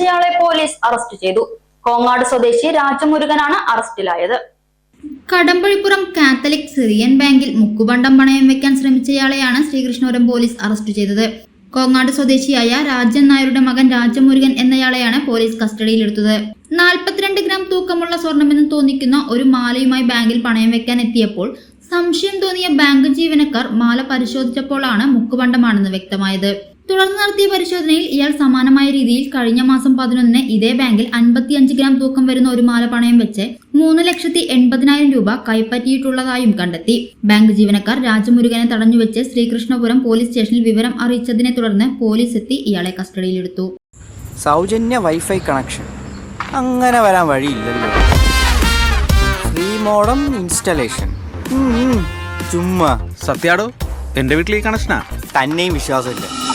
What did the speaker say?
ശ്രമിച്ചയാളെ police arrest ചെയ്തു. കോങ്ങാട് സ്വദേശി രാജമുരുകനാണ് അറസ്റ്റിലായത്. കടമ്പഴിപ്പുറം കാത്തലിക് സിറിയൻ ബാങ്കിൽ മുക്കുബണ്ടം പണയം വെക്കാൻ ശ്രമിച്ചയാളെയാണ് ശ്രീകൃഷ്ണപുരം പോലീസ് അറസ്റ്റ് ചെയ്തത്. കോങ്ങാട് സ്വദേശിയായ രാജൻ നായരുടെ മകൻ രാജമുരുകൻ എന്നയാളെയാണ് പോലീസ് കസ്റ്റഡിയിലെടുത്തത്. നാൽപ്പത്തിരണ്ട് ഗ്രാം തൂക്കമുള്ള സ്വർണമെന്ന് തോന്നിക്കുന്ന ഒരു മാലയുമായി ബാങ്കിൽ പണയം വെക്കാൻ എത്തിയപ്പോൾ സംശയം തോന്നിയ ബാങ്ക് ജീവനക്കാർ മാല പരിശോധിച്ചപ്പോഴാണ് മുക്കുപണ്ടമാണെന്ന് വ്യക്തമായത്. തുടർന്ന് നടത്തിയ പരിശോധനയിൽ ഇയാൾ സമാനമായ രീതിയിൽ കഴിഞ്ഞ മാസം പതിനൊന്നിന് ഇതേ ബാങ്കിൽ അൻപത്തിയഞ്ച് ഗ്രാം തൂക്കം വരുന്ന ഒരു മാല പണയം വെച്ച് മൂന്ന് ലക്ഷത്തി എൺപതിനായിരം രൂപ കൈപ്പറ്റിയിട്ടുള്ളതായും കണ്ടെത്തി. ബാങ്ക് ജീവനക്കാർ രാജമുരുകനെ തടഞ്ഞുവെച്ച് ശ്രീകൃഷ്ണപുരം പോലീസ് സ്റ്റേഷനിൽ വിവരം അറിയിച്ചതിനെ തുടർന്ന് പോലീസ് എത്തി ഇയാളെ കസ്റ്റഡിയിലെടുത്തു. സൗജന്യ വൈഫൈ കണക്ഷൻ. അങ്ങനെ വരാൻ വഴിയില്ലല്ലോ. Free modem installation. ചുമ്മാ. സത്യാടോ? എന്റെ വീട്ടിൽ ഈ കണക്ഷനാ? തന്നെയും വിശ്വാസമില്ല.